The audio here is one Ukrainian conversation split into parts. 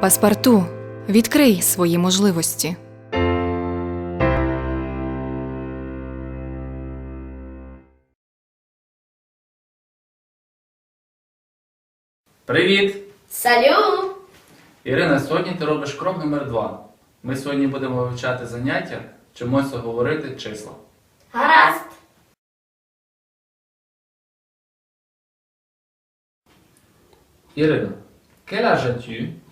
Паспарту. Відкрий свої можливості. Привіт! Салю! Ірина, сьогодні ти робиш крок номер два. Ми сьогодні будемо вивчати заняття, вчимося говорити числа. Гаразд! Ірина, quel âge as-tu?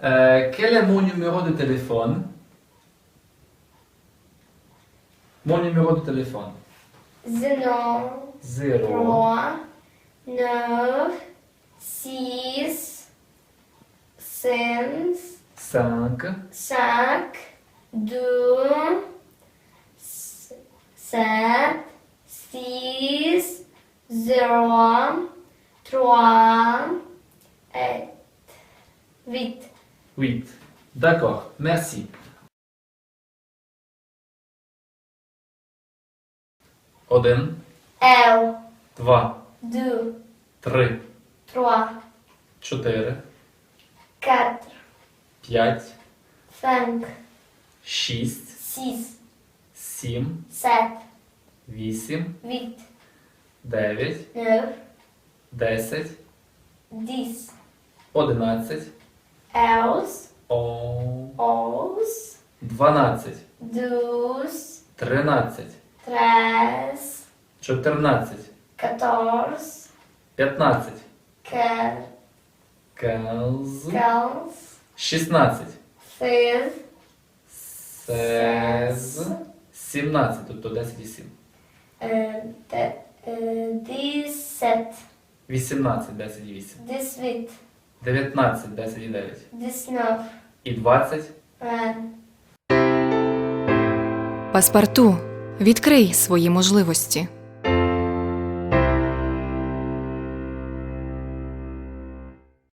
Quel est mon numéro de téléphone? Mon numéro de téléphone? 0 3 9 6 5 5 2 7 six, zero, trois, et huit. Huit. D'accord, merci. Один, L, два, deux, три, trois, чотири, quatre, п'ять, cinq, шість, six, сім, sept, вісім, Huit. дев'ять, Neuf. десять, Dix. одинадцять, Onze. о, дванадцять, Douze. тринадцять, Treize. чотирнадцять, Quatorze. п'ятнадцять, Quinze. кез, Quinze. шістнадцять, Seize. сез, сімнадцять, тобто десять і сім. De- euh, Dix-sept. Вісімнадцять, десять і вісім. Dix-huit. Дев'ятнадцять, десять і дев'ять. Dix-neuf. І двадцять. Vingt. Паспарту. Відкрий свої можливості.